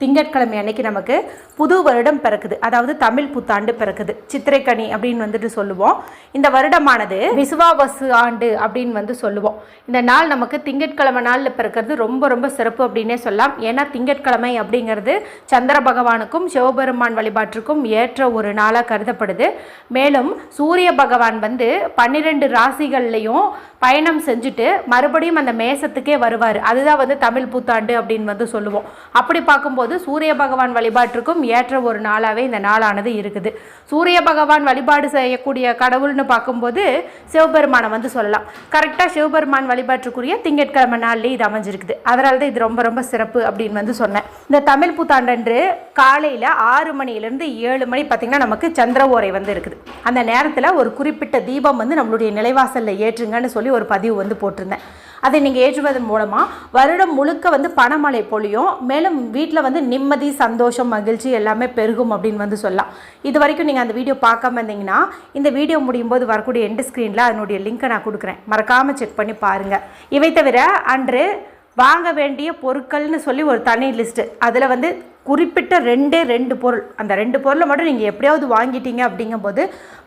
திங்கட்கிழமை அன்னைக்கு நமக்கு புது வருடம் பிறக்குது. அதாவது தமிழ் புத்தாண்டு பிறக்குது. சித்திரைக்கனி அப்படின்னு வந்துட்டு சொல்லுவோம். இந்த வருடமானது விசுவாவசு ஆண்டு அப்படின்னு வந்து சொல்லுவோம். இந்த நாள் நமக்கு திங்கட்கிழமை நாளில் பிறக்கிறது ரொம்ப ரொம்ப சிறப்பு அப்படின்னே சொல்லலாம். ஏன்னா திங்கட்கிழமை அப்படிங்கிறது சந்திர பகவானுக்கும் சிவபெருமான் வழிபாட்டிற்கும் ஏற்ற ஒரு நாளாக கருதப்படுது. மேலும் சூரிய பகவான் வந்து பன்னிரெண்டு ராசிகள்லையும் பயணம் செஞ்சுட்டு மறுபடியும் அந்த மேசத்துக்கே வருவார். அதுதான் வந்து தமிழ் புத்தாண்டு அப்படின்னு வந்து சொல்லுவோம். அப்படி பார்க்கும்போது சூரிய பகவான் வழிபாட்டிற்கும் ஏற்ற ஒரு நாளாகவே இந்த நாளானது இருக்குது. சூரிய பகவான் வழிபாடு செய்யக்கூடிய கடவுள்னு பார்க்கும்போது சிவபெருமானை வந்து சொல்லலாம். கரெக்டாக சிவபெருமான் வழிபாட்டுக்குரிய திங்கட்கிழமை நாள்லேயே இது அமைஞ்சிருக்குது. அதனால தான் இது ரொம்ப ரொம்ப சிறப்பு அப்படின்னு வந்து சொன்னேன். இந்த தமிழ் புத்தாண்டன்று காலையில் ஆறு மணிலேருந்து ஏழு மணி பார்த்திங்கன்னா நமக்கு சந்திர ஓரை வந்து இருக்குது. அந்த நேரத்தில் ஒரு குறிப்பிட்ட தீபம் வந்து நம்மளுடைய நிலைவாசலில் ஏற்றுங்கன்னு சொல்லி ஒரு பதிவு வந்து போட்டிருந்தேன். அதை நீங்கள் ஏற்றுவதன் மூலமாக வருடம் முழுக்க வந்து பணமழை பொழியும். மேலும் வீட்டில் வந்து நிம்மதி சந்தோஷம் மகிழ்ச்சி எல்லாமே பெருகும் அப்படின்னு வந்து சொல்லலாம். இது வரைக்கும் நீங்கள் அந்த வீடியோ பார்க்காம இருந்தீங்கன்னா இந்த வீடியோ முடியும் போது வரக்கூடிய எண்டு ஸ்க்ரீனில் அதனுடைய லிங்க்கை நான் கொடுக்குறேன். மறக்காமல் செக் பண்ணி பாருங்கள் இவை தவிர அன்று வாங்க வேண்டிய பொருட்கள்னு சொல்லி ஒரு தனி லிஸ்ட்டு அதில் வந்து குறிப்பிட்ட ரெண்டே ரெண்டு பொருள். அந்த ரெண்டு பொருளை மட்டும் நீங்கள் எப்படியாவது வாங்கிட்டீங்க அப்படிங்கும்போது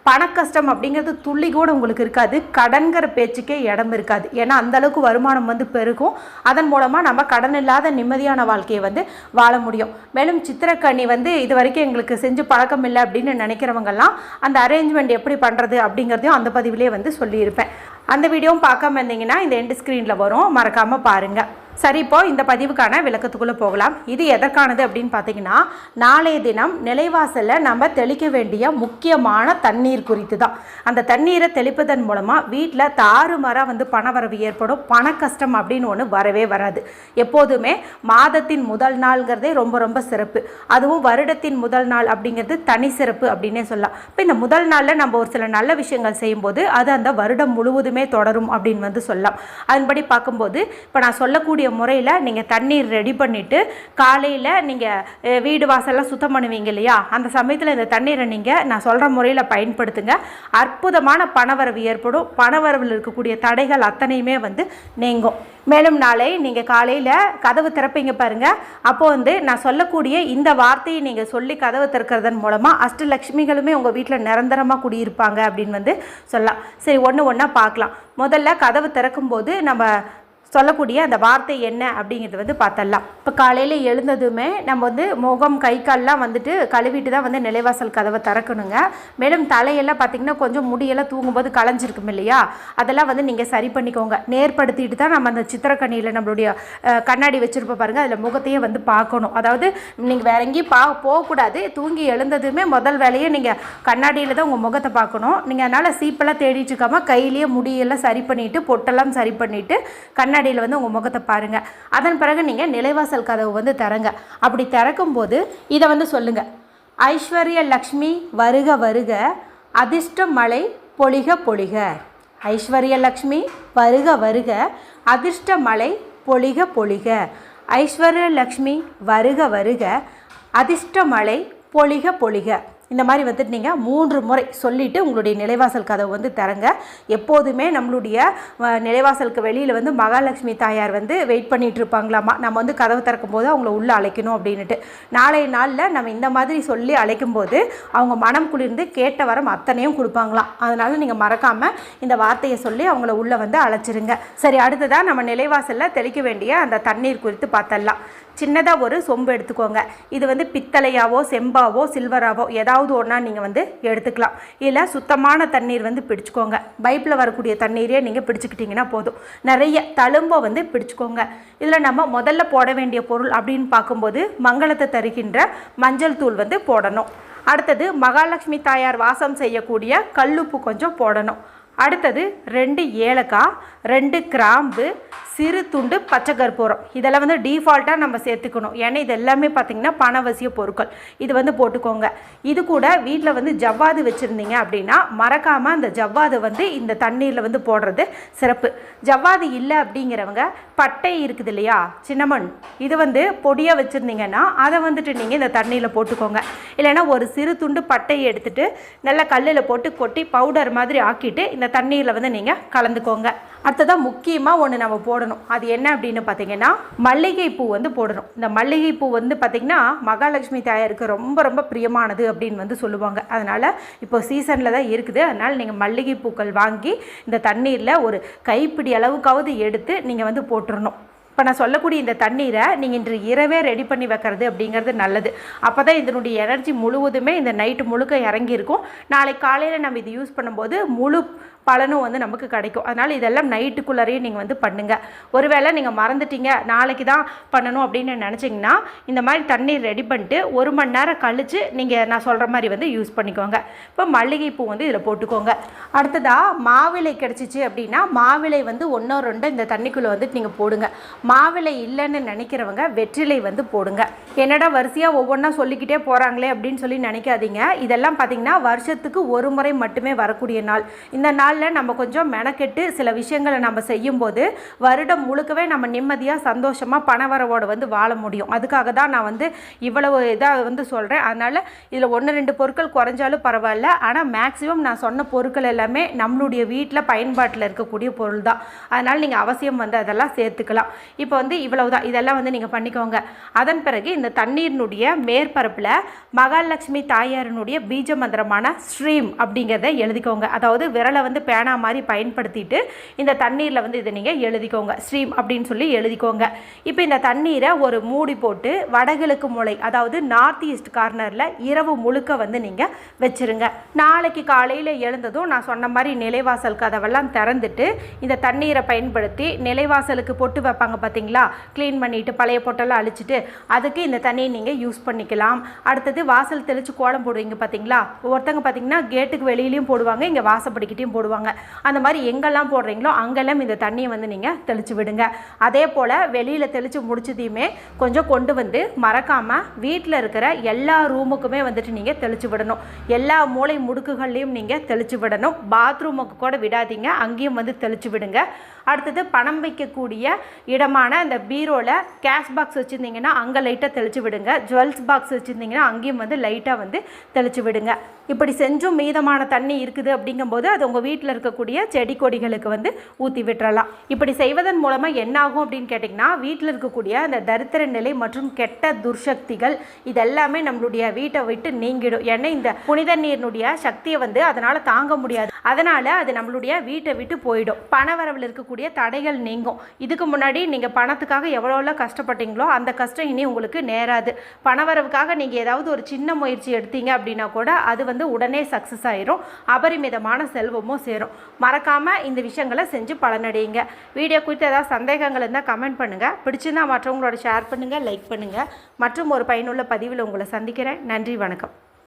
பணக்கஷ்டம் அப்படிங்கிறது துள்ளி கூட உங்களுக்கு இருக்காது. கடன்கிற பேச்சுக்கே இடம் இருக்காது. ஏன்னா அந்தளவுக்கு வருமானம் வந்து பெருகும். அதன் மூலமாக நம்ம கடன் இல்லாத நிம்மதியான வாழ்க்கையை வந்து வாழ முடியும். மேலும் சித்திரக்கண்ணி வந்து இது வரைக்கும் எங்களுக்கு செஞ்சு பழக்கம் இல்லை அப்படின்னு நினைக்கிறவங்கெல்லாம் அந்த அரேஞ்ச்மெண்ட் எப்படி பண்ணுறது அப்படிங்கிறதையும் அந்த பதிவிலே வந்து சொல்லியிருப்பேன். அந்த வீடியோவும் பார்க்காம இருந்தீங்கன்னா இந்த எண்டு ஸ்க்ரீனில் வரும். மறக்காமல் பாருங்கள் சரி இப்போ இந்த பதிவுக்கான விளக்கத்துக்குள்ளே போகலாம். இது எதற்கானது அப்படின்னு பார்த்தீங்கன்னா நாளைய தினம் நிலைவாசலில் நம்ம தெளிக்க வேண்டிய முக்கியமான தண்ணீர் குறித்து தான் அந்த தண்ணீரை தெளிப்பதன் மூலமாக வீட்டில் தாறுமாறாக வந்து பணவரவு ஏற்படும் பண கஷ்டம் அப்படின்னு ஒன்று வரவே வராது. எப்போதுமே மாதத்தின் முதல் நாள்ங்கிறதே ரொம்ப ரொம்ப சிறப்பு. அதுவும் வருடத்தின் முதல் நாள் அப்படிங்கிறது தனி சிறப்பு அப்படின்னே சொல்லலாம். இப்போ இந்த முதல் நாளில் நம்ம ஒரு சில நல்ல விஷயங்கள் செய்யும்போது அது அந்த வருடம் முழுவதுமே தொடரும் அப்படின்னு வந்து சொல்லலாம். அதன்படி பார்க்கும்போது இப்போ நான் சொல்லக்கூடிய முறையில் நீங்கள் தண்ணீர் ரெடி பண்ணிவிட்டு காலையில் நீங்கள் வீடு வாசல்லாம் சுத்தம் பண்ணுவீங்க இல்லையா? அந்த சமயத்தில் இந்த தண்ணீரை நீங்கள் நான் சொல்கிற முறையில் பயன்படுத்துங்க. அற்புதமான பணவரவு ஏற்படும். பணவரவில் இருக்கக்கூடிய தடைகள் அத்தனையுமே வந்து நீங்கும். மேலும் நாளை நீங்கள் காலையில் கதவு திறப்பீங்க பாருங்கள் அப்போது வந்து நான் சொல்லக்கூடிய இந்த வார்த்தையை நீங்கள் சொல்லி கதவு திறக்கிறதன் மூலமாக அஷ்டலக்ஷ்மிகளுமே உங்கள் வீட்டில் நிரந்தரமாக குடியிருப்பாங்க அப்படின்னு வந்து சொல்லலாம். சரி ஒன்று ஒன்றா பார்க்கலாம். முதல்ல கதவு திறக்கும்போது நம்ம சொல்லக்கூடிய அந்த வார்த்தை என்ன அப்படிங்கிறது வந்து பார்த்தலாம் இப்போ காலையில் எழுந்ததுமே நம்ம வந்து முகம் கை கால்லாம் வந்துட்டு கழுவிட்டு தான் வந்து நிலைவாசல் கதவை திறக்கணுங்க. மேலும் தலையெல்லாம் பார்த்திங்கன்னா கொஞ்சம் முடியெல்லாம் தூங்கும்போது களைஞ்சிருக்கும் இல்லையா? அதெல்லாம் வந்து நீங்கள் சரி பண்ணிக்கோங்க. நேர்படுத்திட்டு தான் நம்ம அந்த சித்திரக்கண்ணியில் நம்மளுடைய கண்ணாடி வச்சுருப்போம் பாருங்கள் அதில் முகத்தையே வந்து பார்க்கணும். அதாவது நீங்கள் வேற எங்கேயும் பா போகக்கூடாது. தூங்கி எழுந்ததுமே முதல் வேலையை நீங்கள் கண்ணாடியில் தான் உங்கள் முகத்தை பார்க்கணும். நீங்கள் அதனால் சீப்பெல்லாம் தேடிட்டு இருக்காமல் கையிலேயே முடியெல்லாம் சரி பண்ணிவிட்டு பொட்டெல்லாம் சரி பண்ணிவிட்டு கண்ணாடி கண்ணாடியில் வந்து உங்கள் முகத்தை பாருங்கள் அதன் பிறகு நீங்கள் நிலைவாசல் கதவு வந்து திறங்க. அப்படி திறக்கும்போது இதை வந்து சொல்லுங்கள் ஐஸ்வர்ய லக்ஷ்மி வருக வருக அதிர்ஷ்ட மழை பொழிக பொழிக. ஐஸ்வர்ய லக்ஷ்மி வருக வருக அதிர்ஷ்ட மழை பொழிக பொழிக. ஐஸ்வர்ய லக்ஷ்மி வருக வருக அதிர்ஷ்ட மழை பொழிக பொழிக. இந்த மாதிரி வந்துட்டு நீங்கள் மூன்று முறை சொல்லிவிட்டு உங்களுடைய நிலைவாசல் கதவு வந்து திறங்க. எப்போதுமே நம்மளுடைய நிலைவாசலுக்கு வெளியில் வந்து மகாலட்சுமி தாயார் வந்து வெயிட் பண்ணிகிட்டு இருப்பாங்களாமா? நம்ம வந்து கதவு திறக்கும் போது அவங்கள உள்ளே அழைக்கணும் அப்படின்ட்டு நாளைய நாளில் நம்ம இந்த மாதிரி சொல்லி அழைக்கும் போது அவங்க மனம் குளிர்ந்து கேட்ட வரம் அத்தனையும் கொடுப்பாங்களாம். அதனால் நீங்கள் மறக்காமல் இந்த வார்த்தையை சொல்லி அவங்கள உள்ளே வந்து அழைச்சிருங்க. சரி அடுத்ததாக நம்ம நிலைவாசலில் தெளிக்க வேண்டிய அந்த தண்ணீர் குறித்து பார்த்தரலாம் சின்னதாக ஒரு சொம்பு எடுத்துக்கோங்க. இது வந்து பித்தளையாவோ செம்பாவோ சில்வராவோ ஏதாவது ஒன்றா நீங்கள் வந்து எடுத்துக்கலாம். இல்லை சுத்தமான தண்ணீர் வந்து பிடிச்சிக்கோங்க. பைப்பில் வரக்கூடிய தண்ணீரே நீங்கள் பிடிச்சிக்கிட்டிங்கன்னா போதும். நிறைய தழும்பை வந்து பிடிச்சிக்கோங்க. இதில் நம்ம முதல்ல போட வேண்டிய பொருள் அப்படின்னு பார்க்கும்போது மங்களத்தை தருகின்ற மஞ்சள் தூள் வந்து போடணும். அடுத்தது மகாலட்சுமி தாயார் வாசம் செய்யக்கூடிய கல்லுப்பு கொஞ்சம் போடணும். அடுத்தது ரெண்டு ஏலக்காய் ரெண்டு கிராம்பு சிறு துண்டு பச்சை கற்பூரம். இதெல்லாம் வந்து டிஃபால்ட்டாக நம்ம சேர்த்துக்கணும். ஏன்னா இது எல்லாமே பார்த்திங்கன்னா பணவசிய பொருட்கள். இது வந்து போட்டுக்கோங்க. இது கூட வீட்டில் வந்து ஜவ்வாது வச்சுருந்தீங்க அப்படின்னா மறக்காமல் அந்த ஜவ்வாது வந்து இந்த தண்ணீரில் வந்து போடுறது சிறப்பு. ஜவ்வாது இல்லை அப்படிங்கிறவங்க பட்டை இருக்குது இல்லையா சின்னமன் இது வந்து பொடியாக வச்சுருந்தீங்கன்னா அதை வந்துட்டு நீங்கள் இந்த தண்ணியில் போட்டுக்கோங்க. இல்லைன்னா ஒரு சிறு துண்டு பட்டையை எடுத்துட்டு நல்லா கல்லில் போட்டு கொட்டி பவுடர் மாதிரி ஆக்கிட்டு இந்த தண்ணீரில் வந்து நீங்கள் கலந்துக்கோங்க. அடுத்ததாக முக்கியமாக ஒன்று நம்ம போடணும். அது என்ன அப்படின்னு பார்த்தீங்கன்னா மல்லிகைப்பூ வந்து போடணும். இந்த மல்லிகைப்பூ வந்து பார்த்திங்கன்னா மகாலட்சுமி தாயாருக்கு ரொம்ப ரொம்ப பிரியமானது அப்படின்னு வந்து சொல்லுவாங்க. அதனால் இப்போ சீசனில் தான் இருக்குது. அதனால் நீங்கள் மல்லிகைப்பூக்கள் வாங்கி இந்த தண்ணீரில் ஒரு கைப்பிடி அளவுக்காவது எடுத்து நீங்கள் வந்து போட்டுறணும். இப்போ நான் சொல்லக்கூடிய இந்த தண்ணீரை நீங்கள் இன்று இரவே ரெடி பண்ணி வைக்கிறது அப்படிங்கிறது நல்லது. அப்போ தான் இதனுடைய எனர்ஜி முழுவதுமே இந்த நைட்டு முழுக்க இறங்கியிருக்கும். நாளை காலையில் நம்ம இது யூஸ் பண்ணும்போது முழு பலனும் வந்து நமக்கு கிடைக்கும். அதனால் இதெல்லாம் நைட்டுக்குள்ளரையும் நீங்கள் வந்து பண்ணுங்கள் ஒருவேளை நீங்கள் மறந்துட்டீங்க நாளைக்கு தான் பண்ணணும் அப்படின்னு நினச்சிங்கன்னா இந்த மாதிரி தண்ணீர் ரெடி பண்ணிட்டு ஒரு மணி நேரம் கழித்து நீங்கள் நான் சொல்கிற மாதிரி வந்து யூஸ் பண்ணிக்கோங்க. இப்போ மல்லிகைப்பூ வந்து இதில் போட்டுக்கோங்க. அடுத்ததாக மாவிலை கிடச்சிச்சு அப்படின்னா மாவிலை வந்து ஒன்றோ ரெண்டோ இந்த தண்ணிக்குள்ளே வந்துட்டு நீங்கள் போடுங்க. மாவிலை இல்லைன்னு நினைக்கிறவங்க வெற்றிலை வந்து போடுங்க. என்னடா வரிசையாக ஒவ்வொன்றா சொல்லிக்கிட்டே போகிறாங்களே அப்படின்னு சொல்லி நினைக்காதீங்க. இதெல்லாம் பார்த்தீங்கன்னா வருஷத்துக்கு ஒரு முறை மட்டுமே வரக்கூடிய நாள். இந்த நாளில் நம்ம கொஞ்சம் மெனக்கெட்டு சில விஷயங்களை நம்ம செய்யும்போது வருடம் முழுக்கவே நம்ம நிம்மதியாக சந்தோஷமாக பணவரவோடு வந்து வாழ முடியும். அதுக்காக தான் நான் வந்து இவ்வளவு இதாக வந்து சொல்கிறேன் அதனால் இதில் ஒன்று ரெண்டு பொருட்கள் குறைஞ்சாலும் பரவாயில்ல. ஆனால் மேக்ஸிமம் நான் சொன்ன பொருட்கள் எல்லாமே நம்மளுடைய வீட்டில் பயன்பாட்டில் இருக்கக்கூடிய பொருள் தான். அதனால் நீங்கள் அவசியம் வந்து அதெல்லாம் சேர்த்துக்கலாம். இப்போ வந்து இவ்வளவு தான் இதெல்லாம் வந்து நீங்கள் பண்ணிக்கோங்க. அதன் பிறகு இந்த தண்ணீரினுடைய மேற்பரப்பில் மகாலட்சுமி தாயாரினுடைய பீஜ மந்திரமான ஸ்ட்ரீம் அப்படிங்கிறத எழுதிக்கோங்க. அதாவது விரலை வந்து பேனா மாதிரி பயன்படுத்திட்டு இந்த தண்ணீரில் வந்து இதை நீங்கள் எழுதிக்கோங்க. ஸ்ட்ரீம் அப்படின்னு சொல்லி எழுதிக்கோங்க. இப்போ இந்த தண்ணீரை ஒரு மூடி போட்டு வடகிழக்கு மூளை அதாவது நார்த் ஈஸ்ட் கார்னரில் இரவு முழுக்க வந்து நீங்கள் வச்சிருங்க. நாளைக்கு காலையில் எழுந்ததும் நான் சொன்ன மாதிரி நிலைவாசல் கதவெல்லாம் திறந்துட்டு இந்த தண்ணீரை பயன்படுத்தி நிலைவாசலுக்கு பொட்டு வைப்பாங்க பார்த்தீங்களா க்ளீன் பண்ணிவிட்டு பழைய பொட்டெல்லாம் அழிச்சிட்டு அதுக்கு இந்த தண்ணியை நீங்கள் யூஸ் பண்ணிக்கலாம். அடுத்தது வாசல் தெளித்து கோலம் போடுவீங்க பார்த்தீங்களா ஒருத்தங்க பார்த்தீங்கன்னா கேட்டுக்கு வெளியிலையும் போடுவாங்க இங்கே வாசப்படிக்கிட்டையும் போடுவாங்க. அந்த மாதிரி எங்கெல்லாம் போடுறீங்களோ அங்கெல்லாம் இந்த தண்ணியை வந்து நீங்கள் தெளித்து விடுங்க. அதே போல் வெளியில் தெளித்து முடிச்சதையுமே கொஞ்சம் கொண்டு வந்து மறக்காமல் வீட்டில் இருக்கிற எல்லா ரூமுக்குமே வந்துட்டு நீங்கள் தெளித்து விடணும். எல்லா மூளை முடுக்குகள்லையும் நீங்கள் தெளித்து விடணும். பாத்ரூமுக்கு கூட விடாதீங்க அங்கேயும் வந்து தெளித்து விடுங்க. அடுத்தது பணம் வைக்கக்கூடிய இடமான அந்த பீரோவில் கேஷ் பாக்ஸ் வச்சுருந்தீங்கன்னா அங்கே லைட்டாக தெளித்து விடுங்க. ஜுவல்ஸ் பாக்ஸ் வச்சுருந்தீங்கன்னா அங்கேயும் வந்து லைட்டாக வந்து தெளித்து விடுங்க. இப்படி செஞ்சும் மீதமான தண்ணி இருக்குது அப்படிங்கும்போது அது உங்கள் வீட்டில் இருக்கக்கூடிய செடி கொடிகளுக்கு வந்து ஊற்றி விட்டுறலாம். இப்படி செய்வதன் மூலமாக என்ன ஆகும் அப்படின்னு கேட்டிங்கன்னா வீட்டில் இருக்கக்கூடிய அந்த தரித்திர நிலை மற்றும் கெட்ட துர்சக்திகள் இதெல்லாமே நம்மளுடைய வீட்டை விட்டு நீங்கிடும். ஏன்னா இந்த புனித நீரினுடைய சக்தியை வந்து அதனால் தாங்க முடியாது. அதனால் அது நம்மளுடைய வீட்டை விட்டு போயிடும். பணவரவில் இருக்கக்கூடிய தடைகள் நீங்கும். இதுக்கு முன்னாடி நீங்கள் பணத்துக்காக எவ்வளோ கஷ்டப்பட்டீங்களோ அந்த கஷ்டம் இனி உங்களுக்கு நேராது. பணவரவுக்காக நீங்கள் ஏதாவது ஒரு சின்ன முயற்சி எடுத்தீங்க அப்படின்னா கூட அது வந்து உடனே சக்ஸஸ் ஆயிரும். அபரிமிதமான செல்வமும் சேரும். மறக்காமல் இந்த விஷயங்களை செஞ்சு பலனடையுங்க. வீடியோ குறித்து ஏதாவது சந்தேகங்கள் இருந்தால் கமெண்ட் பண்ணுங்கள் பிடிச்சிருந்தா மற்றவங்களோட ஷேர் பண்ணுங்கள் லைக் பண்ணுங்கள் மற்றும் ஒரு பயனுள்ள பதிவில் உங்களை சந்திக்கிறேன். நன்றி வணக்கம்.